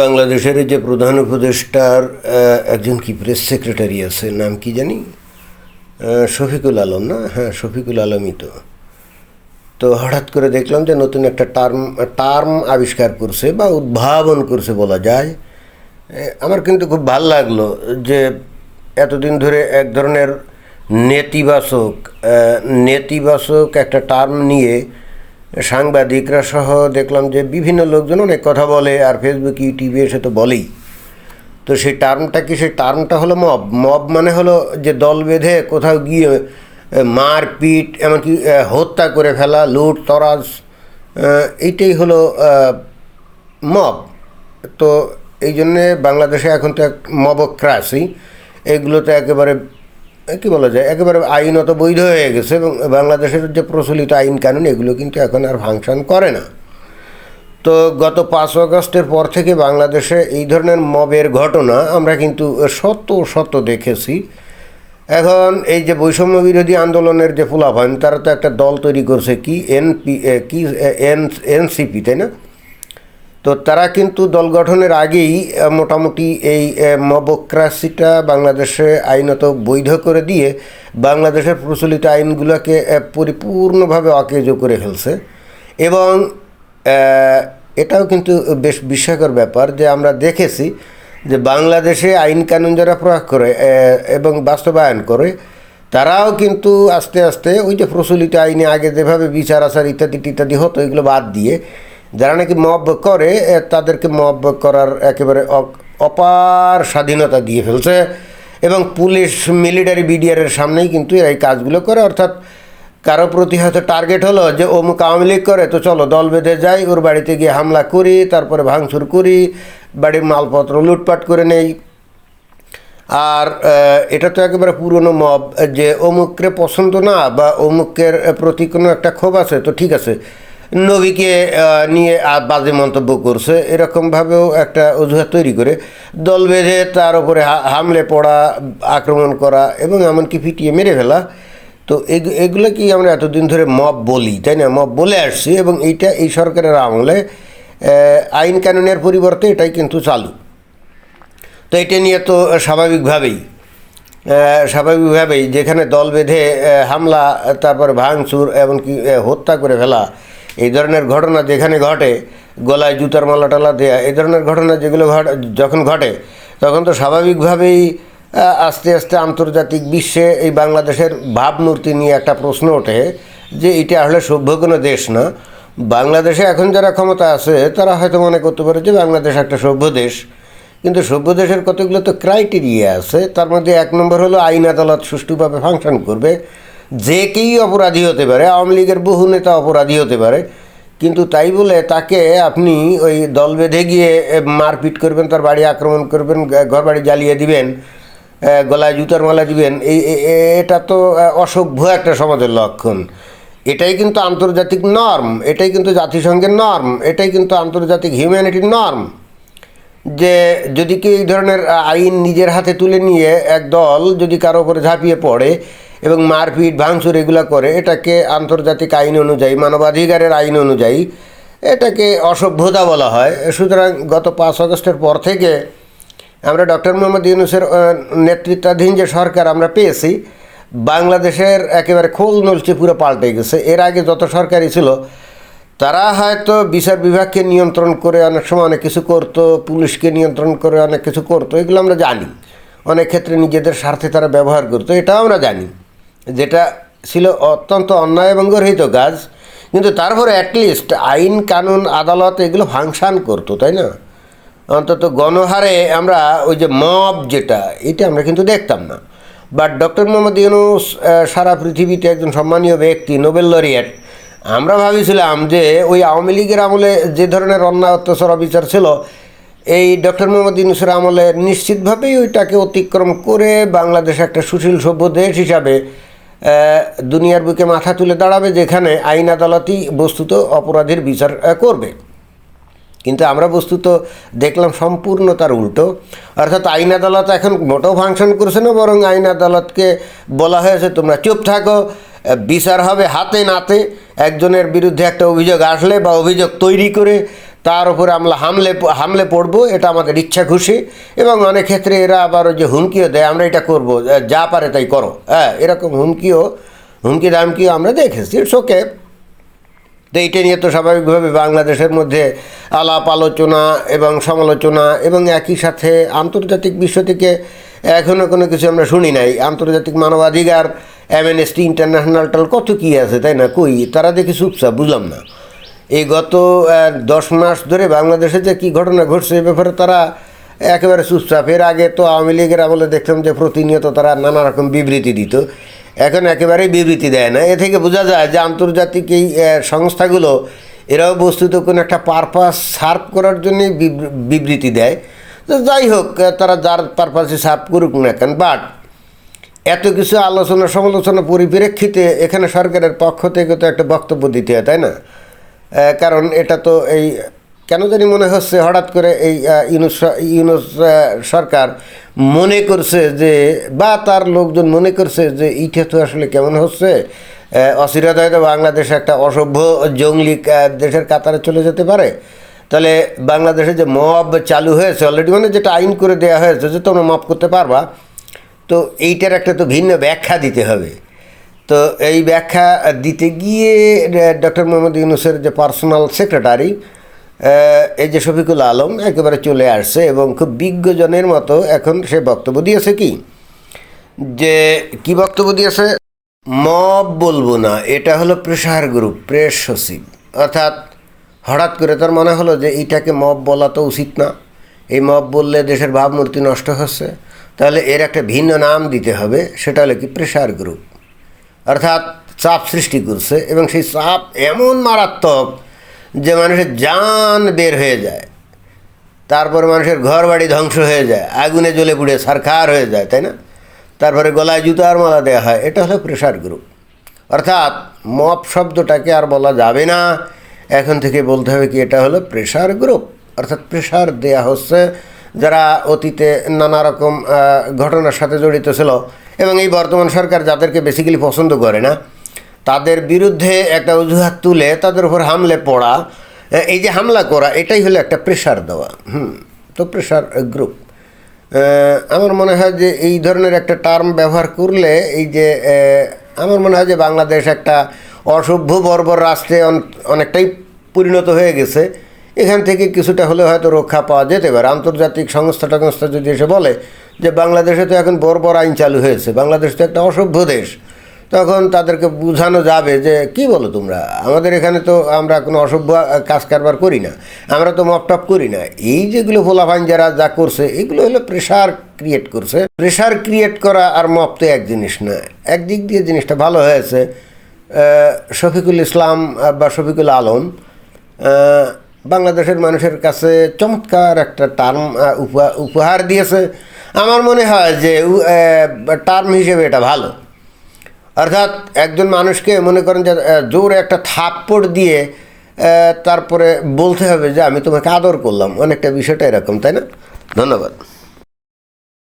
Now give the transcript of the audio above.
বাংলাদেশের যে প্রধান উপদেষ্টার একজন কি প্রেস সেক্রেটারি আছে, নাম কি জানি? শফিকুল আলম না? হ্যাঁ শফিকুল আলমই তো। তো হঠাৎ করে দেখলাম যে নতুন একটা টার্ম টার্ম আবিষ্কার করছে বা উদ্ভাবন করছে বলা যায়। আমার কিন্তু খুব ভালো লাগল যে এতদিন ধরে এক ধরনের নেতিবাচক নেতিবাচক একটা টার্ম নিয়ে সাংবাদিকরা সহ দেখলাম যে বিভিন্ন লোকজন অনেক কথা বলে আর ফেসবুক ইউটিউবে এসে তো বলেই। তো সেই টার্মটা কি? সেই টার্মটা হলো মব। মব মানে হলো যে দল বেঁধে কোথাও গিয়ে মারপিট, এমনকি হত্যা করে ফেলা, লুট, তরাজ এইটাই হলো মব। তো এই জন্যে বাংলাদেশে এখন তো এক মবক্রাসি এগুলো তো একেবারে কী বলা যায়? একেবারে আইনত বৈধ হয়ে গেছে এবং বাংলাদেশের যে প্রচলিত আইন কানুন, এগুলো কিন্তু এখন আর ফাংশন করে না। তো গত পাঁচ আগস্টের পর থেকে বাংলাদেশে এই ধরনের মবের ঘটনা আমরা কিন্তু শত শত দেখেছি। এখন এই যে বৈষম্য বিরোধী আন্দোলনের যে ফুলাফান তারা তো একটা দল তৈরি করছে কি এনপি কি এন, এনসিপি, তাই না? তো তারা কিন্তু দল গঠনের আগেই মোটামুটি এই মবক্রাসিটা বাংলাদেশে আইনত বৈধ করে দিয়ে বাংলাদেশের প্রচলিত আইনগুলোকে পরিপূর্ণভাবে অকেজ করে ফেলছে। এবং এটাও কিন্তু বেশ বিস্ময়কর ব্যাপার যে আমরা দেখেছি যে বাংলাদেশে আইন কানুন যারা প্রয়োগ করে এবং বাস্তবায়ন করে, তারাও কিন্তু আস্তে আস্তে ওই যে প্রচলিত আইনে আগে যেভাবে বিচার আচার ইত্যাদি ইত্যাদি হতো, এগুলো বাদ দিয়ে যারা নাকি মব করে তাদেরকে মব করার একেবারে অপার স্বাধীনতা দিয়ে ফেলছে এবং পুলিশ মিলিটারি বিডিআরের সামনেই কিন্তু এই কাজগুলো করে। অর্থাৎ কারও প্রতি হয়তো টার্গেট হলো যে অমুক আওয়ামী লীগ করে, তো চলো দল বেঁধে যাই, ওর বাড়িতে গিয়ে হামলা করি, তারপরে ভাঙচুর করি, বাড়ির মালপত্র লুটপাট করে নেই। আর এটা তো একেবারে পুরনো মব, যে অমুককে পছন্দ না বা অমুকের প্রতি কোনো একটা ক্ষোভ আছে, তো ঠিক আছে। নবীকে নিয়ে বাজে মন্তব্য করছে। এরকমভাবেও একটা অজুহাত তৈরি করে। দল বেঁধে তার উপরে হামলে পড়া, আক্রমণ করা এবং এমনকি পিটিয়ে মেরে ফেলা। তো এগুলো কি আমরা এতদিন ধরে মব বলি, তাই না? মব বলে আসছি এবং এইটা এই সরকারের আমলে আইন কানুনের পরিবর্তে এটাই কিন্তু চালু। তো এটা নিয়ে তো স্বাভাবিকভাবেই স্বাভাবিকভাবেই যেখানে দল বেঁধে হামলা, তারপর ভাঙচুর, এমনকি হত্যা করে ফেলা এই ধরনের ঘটনা যেখানে ঘটে, গলায় জুতার মালা টালা দেয়া, এই ধরনের ঘটনা যেগুলো ঘটে, যখন ঘটে, তখন তো স্বাভাবিকভাবেই আস্তে আস্তে আন্তর্জাতিক বিশ্বে এই বাংলাদেশের ভাবমূর্তি নিয়ে একটা প্রশ্ন ওঠে যে এটা আসলে সভ্য কোনো দেশ না। বাংলাদেশে এখন যারা ক্ষমতা আছে, তারা হয়তো মনে করতে পারে যে বাংলাদেশ একটা সভ্য দেশ। কিন্তু সভ্য দেশের কতগুলো তো ক্রাইটেরিয়া আছে, তার মধ্যে এক নম্বর হলো আইন আদালত সুষ্ঠুভাবে ফাংশন করবে। যে কেই অপরাধী হতে পারে, আওয়ামী লীগের বহু নেতা অপরাধী হতে পারে, কিন্তু তাই বলে তাকে আপনি ওই দল বেঁধে গিয়ে মারপিট করবেন, তার বাড়ি আক্রমণ করবেন ঘর বাড়ি জ্বালিয়ে দিবেন গলায় জুতার মালা দিবেন, এই এটা তো অসভ্য একটা সমাজের লক্ষণ। এটাই কিন্তু আন্তর্জাতিক নর্ম, এটাই কিন্তু জাতিসংঘের নর্ম, এটাই কিন্তু আন্তর্জাতিক হিউম্যানিটির নর্ম। যে যদি কেউ এই ধরনের আইন নিজের হাতে তুলে নিয়ে এক দল যদি কারও উপরে ঝাঁপিয়ে পড়ে এবং মারপিট, ভাঙচুর এগুলো করে, এটাকে আন্তর্জাতিক আইন অনুযায়ী, মানবাধিকারের আইন অনুযায়ী এটাকে অসভ্যতা বলা হয়। সুতরাং গত পাঁচ আগস্টের পর থেকে আমরা ডক্টর মোহাম্মদ ইউনুসের নেতৃত্বাধীন যে সরকার আমরা পেয়েছি, বাংলাদেশের একেবারে খোল নলচে পুরো পাল্টে গেছে। এর আগে যত সরকারই ছিল, তারা হয়তো বিচার বিভাগকে নিয়ন্ত্রণ করে অনেক সময় অনেক কিছু করতো, পুলিশকে নিয়ন্ত্রণ করে অনেক কিছু করতো, এগুলো আমরা জানি। অনেক ক্ষেত্রে নিজেদের স্বার্থে তারা ব্যবহার করতো, এটাও আমরা জানি। যেটা ছিল অত্যন্ত অন্যায় এবং গর্হিত কাজ। কিন্তু তারপরে অ্যাটলিস্ট আইন, কানুন, আদালত এগুলো ফাংশন করতো, তাই না? অন্তত গণহারে আমরা ওই যে মব যেটা, এটা আমরা কিন্তু দেখতাম না। বাট ডক্টর মোহাম্মদ ইউনুস সারা পৃথিবীতে একজন সম্মানীয় ব্যক্তি, নোবেল লরিয়েট আমরা ভাবিছিলাম যে ওই আওয়ামী লীগের আমলে যে ধরনের অন্যায়, অত্যাচার, অবিচার ছিল, এই ডক্টর মোহাম্মদ ইউনুসের আমলে নিশ্চিতভাবেই ওইটাকে অতিক্রম করে বাংলাদেশ একটা সুশীল, সভ্য দেশ হিসাবে দুনিয়ার বুকে মাথা তুলে দাঁড়াবে যেখানে আইন আদালতই বস্তুত অপরাধের বিচার করবে। কিন্তু আমরা বস্তুত দেখলাম সম্পূর্ণ তার উল্টো। অর্থাৎ আইন আদালত এখন মোটেও ফাংশন করছে না, বরং আইন আদালতকে বলা হয়েছে, তোমরা চুপ থাকো বিচার হবে হাতে নাতে। একজনের বিরুদ্ধে একটা অভিযোগ আসলে বা অভিযোগ তৈরি করে তার উপরে আমরা হামলে হামলে পড়ব, এটা আমাদের ইচ্ছা খুশি। এবং অনেক ক্ষেত্রে এরা আবার যে হুমকিও দেয়, আমরা এটা করব, যা পারে তাই করো। হ্যাঁ এরকম হুমকিও, হুমকি দামকিও আমরা দেখেছি। ইটস ওকে তো এইটা নিয়ে তো স্বাভাবিকভাবে বাংলাদেশের মধ্যে আলাপ, আলোচনা এবং সমালোচনা এবং একই সাথে আন্তর্জাতিক বিশ্ব থেকে এখনও কোনো কিছু আমরা শুনি নাই। আন্তর্জাতিক মানবাধিকার অ্যামনেস্টি ইন্টারন্যাশনাল টাল কত কী আছে, তাই না? কই? তারা দেখি চুপচাপ, বুঝলাম না। এই গত দশ মাস ধরে বাংলাদেশে যে কী ঘটনা ঘটছে এ ব্যাপারে তারা একেবারে চুপচাপ। এর আগে তো আওয়ামী লীগের আমলে দেখতাম যে প্রতিনিয়ত তারা নানা রকম বিবৃতি দিত। এখন একেবারেই বিবৃতি দেয় না। এ থেকে বোঝা যায় যে আন্তর্জাতিক এই সংস্থাগুলো এরাও বস্তুত কোনো একটা পারপাস সার্ভ করার জন্যই বিবৃতি দেয়। তো যাই হোক তারা যার পারপাসে সার্ভ করুক না কেন, বাট এত কিছু আলোচনা সমালোচনা পরিপ্রেক্ষিতে এখানে সরকারের পক্ষ থেকে তো একটা বক্তব্য দিতে হয়, তাই না? কারণ এটা তো এই, কেন জানি মনে হচ্ছে হঠাৎ করে এই ইউনুস ইউনুস সরকার মনে করছে যে, বা তার লোকজন মনে করছে যে এইটা তো আসলে কেমন হচ্ছে? অচিরাত হয়তো বাংলাদেশ একটা অসভ্য জঙ্গলি দেশের কাতারে চলে যেতে পারে। তাহলে বাংলাদেশে যে মব চালু হয়েছে অলরেডি মানে যেটা আইন করে দেওয়া হয়েছে, যে তোমরা মপ করতে পারবা, তো এইটার একটা তো ভিন্ন ব্যাখ্যা দিতে হবে। তো এই ব্যাখ্যা দিতে গিয়ে ডক্টর মোহাম্মদ ইউনুসের যে পার্সোনাল সেক্রেটারি এই যে শফিকুল আলম একেবারে চলে আসছে এবং খুব বিজ্ঞজনের মতো এখন সে বক্তব্য দিয়েছে কি? যে, কি বক্তব্য দিয়েছে? মব বলব না, এটা হলো প্রেসার গ্রুপ, প্রেস সচিব। অর্থাৎ হঠাৎ করে তার মনে হলো যে এইটাকে মব বলা তো উচিত না। এই মব বললে দেশের ভাবমূর্তি নষ্ট হচ্ছে। তাহলে এর একটা ভিন্ন নাম দিতে হবে, সেটা হলো কি প্রেসার গ্রুপ। অর্থাৎ চাপ সৃষ্টি করছে এবং সেই চাপ এমন মারাত্মক যে মানুষের জান বের হয়ে যায়। তারপর মানুষের ঘর বাড়ি ধ্বংস হয়ে যায়, আগুনে জ্বলে পুড়ে সারখার হয়ে যায়, তাই না? তারপরে গলায় জুতার মালা দেওয়া হয়, এটা হলো প্রেশার গ্রুপ অর্থাৎ মপ শব্দটাকে আর বলা যাবে না। এখন থেকে বলতে হবে কি, এটা হলো প্রেশার গ্রুপ অর্থাৎ প্রেশার দেয়া হচ্ছে যারা অতীতে নানা রকম ঘটনার সাথে জড়িত ছিল। এবং এই বর্তমান সরকার যাদেরকে বেসিক্যালি পছন্দ করে না, তাদের বিরুদ্ধে একটা অজুহাত তুলে তাদের উপর হামলে পড়া এই যে হামলা করা, এটাই হলো একটা প্রেশার দেওয়া, হুম, তো প্রেশার গ্রুপ আমার মনে হয় যে এই ধরনের একটা টার্ম ব্যবহার করলে এই যে আমার মনে হয় যে বাংলাদেশ একটা অসভ্য, বর্বর রাষ্ট্রে অন- অনেকটাই পরিণত হয়ে গেছে। এখান থেকে কিছুটা হলে হয়তো রক্ষা পাওয়া যেতে পারে। আন্তর্জাতিক সংস্থা টংস্থা যদি এসে বলে যে বাংলাদেশে তো এখন বর্বর আইন চালু হয়েছে, বাংলাদেশ তো একটা অসভ্য দেশ। তখন তাদেরকে বোঝানো যাবে যে, কি বলো তোমরা? আমাদের এখানে তো আমরা কোনো অসভ্য কাজ কারবার করি না, আমরা তো মপটপ করি না। এই যেগুলো ফোলাফাইন যারা যা করছে, এগুলো হলো প্রেশার ক্রিয়েট করছে। প্রেশার ক্রিয়েট করা আর মপ তো এক জিনিস না একদিক দিয়ে জিনিসটা ভালো হয়েছে। শফিকুল ইসলাম বা শফিকুল আলম বাংলাদেশের মানুষের কাছে চমৎকার একটা টার্ম উপহার দিয়েছে। আমার মনে হয় যে টার্ম হিসেবে এটা ভালো। অর্থাৎ একজন মানুষকে মনে করেন যে জোর একটা থাপ্পড় দিয়ে তারপরে বলতে হবে যে, আমি তোমাকে আদর করলাম। অনেকটা বিষয়টা এরকম, তাই না? ধন্যবাদ।